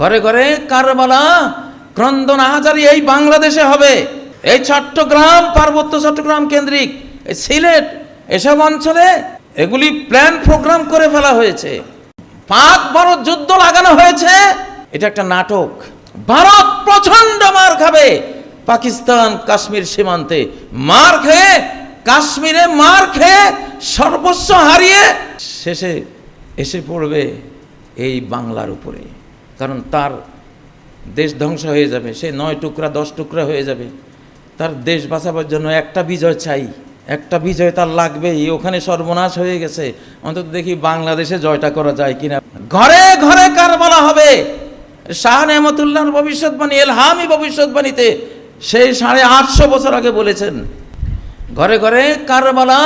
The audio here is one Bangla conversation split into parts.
ঘরে ঘরে কারবালা ক্রন্দন আহাজারি এই বাংলাদেশে হবে। এই চট্টগ্রাম, পার্বত্য চট্টগ্রাম কেন্দ্রিক সিলেট, এসব অঞ্চলে এগুলি প্ল্যান প্রোগ্রাম করে ফেলা হয়েছে। পাক ভারত যুদ্ধ লাগানো হয়েছে। এটা একটা নাটক। ভারত প্রচণ্ড মার খাবে। পাকিস্তান কাশ্মীর সীমান্তে মার খেয়ে, কাশ্মীরে মার খেয়ে সর্বস্ব হারিয়ে শেষে এসে পড়বে এই বাংলার উপরে। কারণ তার দেশ ধ্বংস হয়ে যাবে, সে নয় টুকরা, দশ টুকরা হয়ে যাবে। তার দেশ বাঁচাবার জন্য একটা বিজয় চাই, একটা বিজয় তার লাগবেই, ওখানে সর্বনাশ হয়ে গেছে। অন্তত দেখি বাংলাদেশে জয়টা করা যায় কিনা। ঘরে ঘরে কার কারবালা হবে। শাহ নেহমতুল্লাহর ভবিষ্যৎবাণী, এলহামি ভবিষ্যৎবাণীতে সেই সাড়ে আটশো বছর আগে বলেছেন, ঘরে ঘরে কারবালা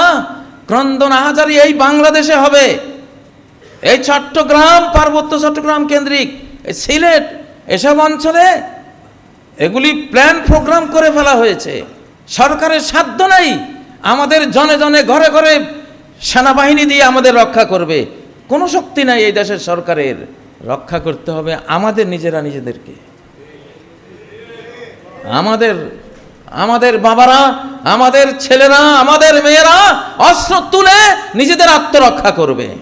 ক্রন্দন আহাজারি এই বাংলাদেশে হবে। এই চট্টগ্রাম পার্বত্য চট্টগ্রাম কেন্দ্রিক সিলেট, এসব অঞ্চলে এগুলি প্ল্যান প্রোগ্রাম করে ফেলা হয়েছে। সরকারের সাধ্য নাই আমাদের জনে জনে ঘরে ঘরে সেনাবাহিনী দিয়ে আমাদের রক্ষা করবে। কোনো শক্তি নাই এই দেশের সরকারের। রক্ষা করতে হবে আমাদের নিজেরা নিজেদেরকে। আমাদের আমাদের বাবারা, আমাদের ছেলেরা, আমাদের মেয়েরা অস্ত্র তুলে নিজেদের আত্মরক্ষা করবে।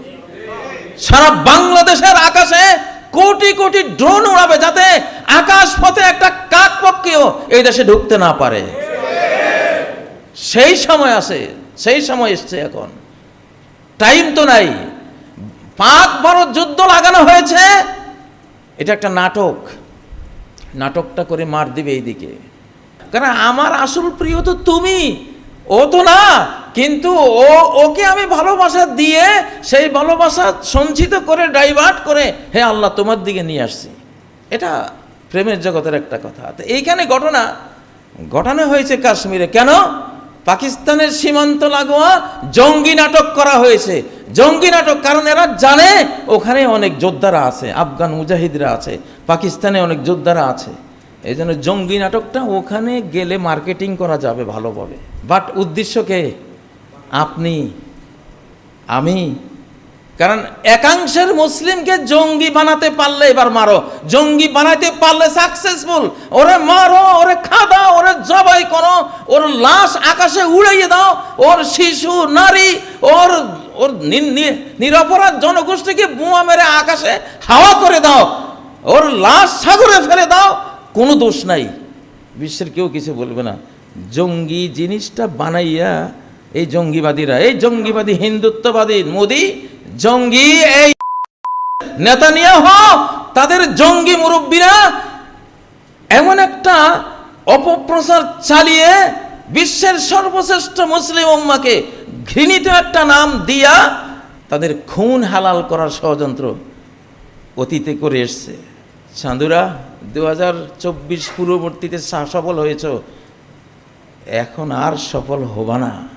সারা বাংলাদেশের আকাশে কোটি কোটি ড্রোন উড়াবে যাতে আকাশ পথে একটা কাক পক্ষেও এই দেশে ঢুকতে না পারে। সেই সময় আছে সেই সময় এসছে এখন। টাইম তো নাই। পাক ভারত যুদ্ধ লাগানো হয়েছে। এটা একটা নাটক। নাটকটা করে মার দিবে এইদিকে। কারণ আমার আসল প্রিয় তো তুমি। ও তো না, কিন্তু ও, ওকে আমি ভালোবাসা দিয়ে সেই ভালোবাসা সঞ্চিত করে ডাইভার্ট করে, হে আল্লাহ, তোমার দিকে নিয়ে আসছি। এটা প্রেমের জগতের একটা কথা। তো এইখানে ঘটনা, ঘটানো হয়েছে কাশ্মীরে। কেন? পাকিস্তানের সীমান্ত লাগোয়া জঙ্গি নাটক করা হয়েছে। জঙ্গি নাটক, কারণ এরা জানে, ওখানে অনেক যোদ্ধারা আছে, আফগান মুজাহিদরা আছে, পাকিস্তানে অনেক যোদ্ধারা আছে। এই জন্য জঙ্গি নাটকটা ওখানে গেলে মার্কেটিং করা যাবে ভালোভাবে। বাট উদ্দেশ্যকে আপনি, আমি। কারণ একাংশের মুসলিমকে জঙ্গি বানাতে পারলে এবার মারো। জঙ্গি বানাতে পারলে সাকসেসফুল ওরে মারো, ওরে খাদা ওরে জবাই করো। ওর লাশ আকাশে উড়াইয়ে দাও। ওর শিশু, নারী, ওর ওর নিরপরাধ জনগোষ্ঠীকে বোমা মেরে আকাশে হাওয়া করে দাও। ওর লাশ সাগরে ফেলে দাও। কোনো দোষ নাই। বিশ্বের কেউ কিছু বলবে না। জঙ্গি জিনিসটা বানাইয়া এই জঙ্গিবাদীরা, এই জঙ্গিবাদী হিন্দুত্ববাদী মোদি, জঙ্গি এই নেতানিয়াহ, তাদের জঙ্গি মুরব্বীরা এমন একটা অপপ্রচার চালিয়ে বিশ্বের সর্বশ্রেষ্ঠ মুসলিম উম্মাকে ঘৃণিত একটা নাম দিয়া তাদের খুন হালাল করার ষড়যন্ত্র অতীতে করে এসছে। চাঁদুরা দু হাজার চব্বিশ পূর্ববর্তীতে সফল হয়েছ। এখন আর সফল হবা না।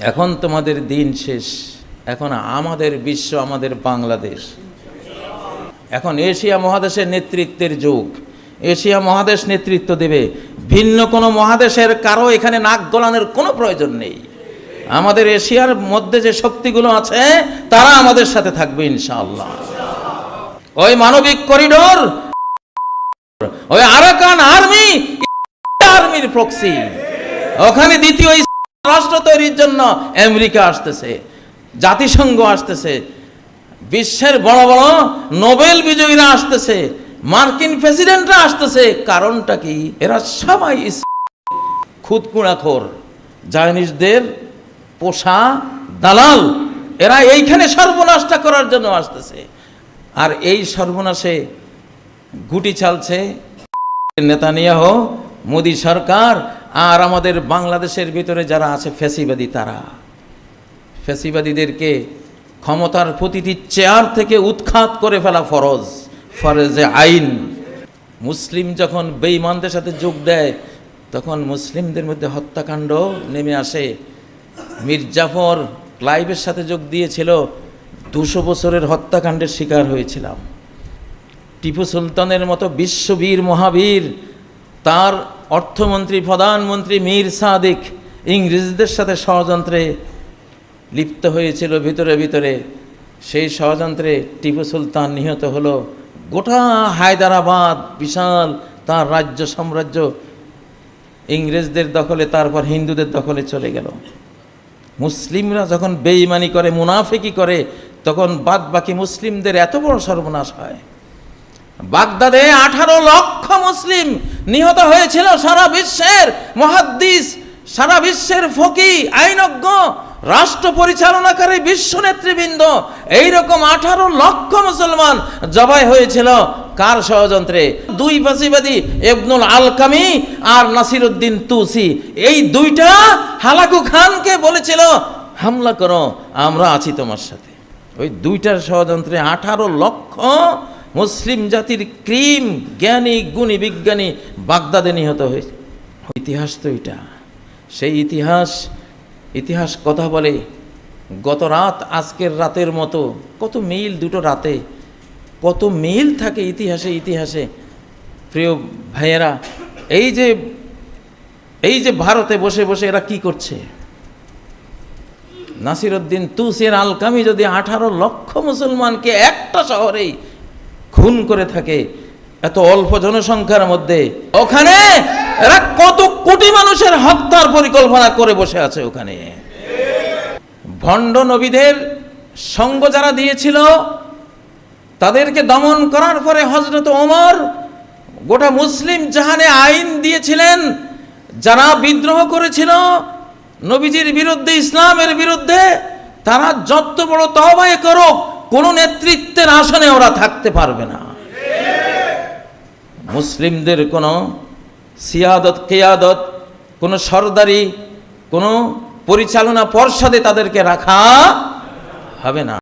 এখন তোমাদের দিন শেষ। এখন আমাদের বিশ্ব, আমাদের বাংলাদেশ। এখন এশিয়া মহাদেশের নেতৃত্বের যুগ। এশিয়া মহাদেশ নেতৃত্ব দেবে। ভিন্ন কোনো মহাদেশের কারও এখানে নাক গলানোর কোনো প্রয়োজন নেই। আমাদের এশিয়ার মধ্যে যে শক্তিগুলো আছে, তারা আমাদের সাথে থাকবে ইনশাআল্লাহ। ওই মানবিক করিডোর ওই আরাকান আর্মি আর্মির প্রক্সি ওখানে দ্বিতীয় রাষ্ট্র তৈরির জন্য আমেরিকা আসতেছে, জাতিসংঘ আসতেছে, বিশ্বের বড় বড় নোবেল বিজয়ীরা আসতেছে, মার্কিন প্রেসিডেন্টরা আসতেছে। কারণটা কি? এরা সবাই খুদকুড়াখোর জায়নিসদের পোষা দালাল। এরা এইখানে সর্বনাশটা করার জন্য আসতেছে। আর এই সর্বনাশে গুটি চালছে নেতানিয়াহ, মোদি সরকার আর আমাদের বাংলাদেশের ভিতরে যারা আছে ফ্যাসিবাদী তারা। ফ্যাসিবাদীদেরকে ক্ষমতার প্রতিটি চেয়ার থেকে উৎখাত করে ফেলা ফরজ, ফরজে আইন। মুসলিম যখন বেঈমানদের সাথে যোগ দেয়, তখন মুসলিমদের মধ্যে হত্যাকাণ্ড নেমে আসে। মির্জাফর ক্লাইভের সাথে যোগ দিয়েছিল, দুশো বছরের হত্যাকাণ্ডের শিকার হয়েছিলাম। টিপু সুলতানের মতো বিশ্ববীর মহাবীর, তার অর্থমন্ত্রী, প্রধানমন্ত্রী মীর সাদিক ইংরেজদের সাথে ষড়যন্ত্রে লিপ্ত হয়েছিল ভিতরে ভিতরে। সেই ষড়যন্ত্রে টিপু সুলতান নিহত হলো। গোটা হায়দ্রাবাদ বিশাল তার রাজ্য সাম্রাজ্য ইংরেজদের দখলে, তারপর হিন্দুদের দখলে চলে গেল। মুসলিমরা যখন বেইমানি করে, মুনাফেকি করে, তখন বাদ বাকি মুসলিমদের এত বড় সর্বনাশ হয়। বাগদাদে আঠারো লক্ষ মুসলিম নিহত হয়েছিল সারা বিশ্বের মহাদ্দিস, সারা বিশ্বের ফকি আইনজ্ঞ, রাষ্ট্র পরিচালনাকারী বিশ্ব নেতৃবৃন্দ। এইরকম আঠারো লক্ষ মুসলমান জবাই হয়েছিল কার ষড়যন্ত্রে? দুই ফাঁসিবাদী এবনুল আলকামি আর নাসিরুদ্দিন তুসি। এই দুইটা হালাকু খানকে বলেছিল, হামলা করো, আমরা আছি তোমার সাথে। ওই দুইটার ষড়যন্ত্রে আঠারো লক্ষ মুসলিম জাতির ক্রিম, জ্ঞানী, গুণী, বিজ্ঞানী বাগদাদে নিহত হয়েছে। ইতিহাস তো এটা। সেই ইতিহাস ইতিহাস কথা বলে গত রাত, আজকের রাতের মতো কত মিল দুটো রাতে, কত মিল থাকে ইতিহাসে ইতিহাসে। প্রিয় ভাইয়েরা, এই যে এই যে ভারতে বসে বসে এরা কি করছে? নাসিরুদ্দিন তুসের আলকামি যদি আঠারো লক্ষ মুসলমানকে একটা শহরেই খুন করে থাকে, এত অল্প জনসংখ্যার মধ্যে। ওখানে এরা কত কোটি মানুষের হত্যার পরিকল্পনা করে বসে আছে ওখানে। ভণ্ড নবীদের সঙ্গ যারা দিয়েছিল, তাদেরকে দমন করার পরে হজরত ওমর গোটা মুসলিম জাহানে আইন দিয়েছিলেন, যারা বিদ্রোহ করেছিল নবীজির বিরুদ্ধে, ইসলামের বিরুদ্ধে, তারা যত বড় তহবায় করুক কোনো নেতৃত্বের আসনে ওরা থাকতে পারবে না। মুসলিমদের কোনো সিয়াদত, কেয়াদত, কোনো সর্দারি, কোনো পরিচালনা পর্ষদে তাদেরকে রাখা হবে না।